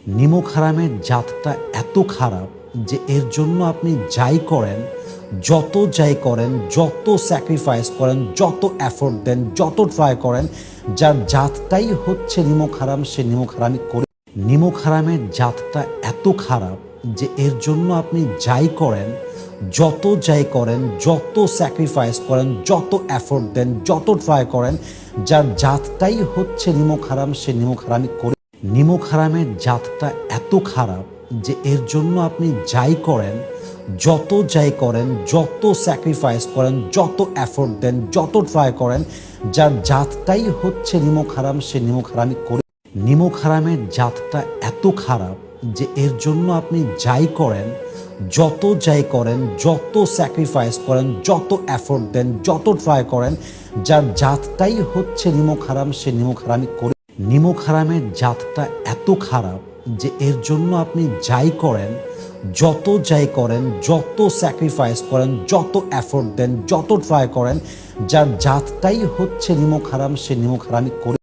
নিমক হারামের জাতটা এত খারাপ যে এর জন্য আপনি যাই করেন, যত যাই করেন, যত স্যাক্রিফাইস করেন, যত এফোর্ট দেন, যত ট্রাই করেন, যার জাতটাই হচ্ছে নিমক হারাম সে নিমক হারামি করে। নিমক হারামের জাতটা এত খারাপ যে এর জন্য আপনি যাই করেন, যত যাই করেন, যত স্যাক্রিফাইস করেন, যত এফোর্ট দেন, যত ট্রাই করেন, যার জাতটাই হচ্ছে নিমক হারাম সে নিমক হারামি করে। নিমক হারামের জাতটা এত খারাপ যে এর জন্য আপনি যাই করেন, যত যাই করেন, যত স্যাক্রিফাইস করেন, যত এফোর্ট দেন, যত ট্রাই করেন, যার জাতটাই হচ্ছে নিমক হারাম, সে নিমক হারামি করে। নিমক হারামের জাতটা এত খারাপ যে এর জন্য আপনি যাই করেন, যত যাই করেন, যত স্যাক্রিফাইস করেন, যত এফোর্ট দেন, যত ট্রাই করেন, যার জাতটাই হচ্ছে নিমক হারাম, সে নিমক হারামি করে। নিমক হারামের জাতটা এত খারাপ যে এর জন্য আপনি যাই করেন, যত যাই করেন, যত স্যাক্রিফাইস করেন, যত এফোর্ট দেন, যত ট্রাই করেন, যার জাতটাই হচ্ছে নিমক হারাম সে নিমক হারামি করে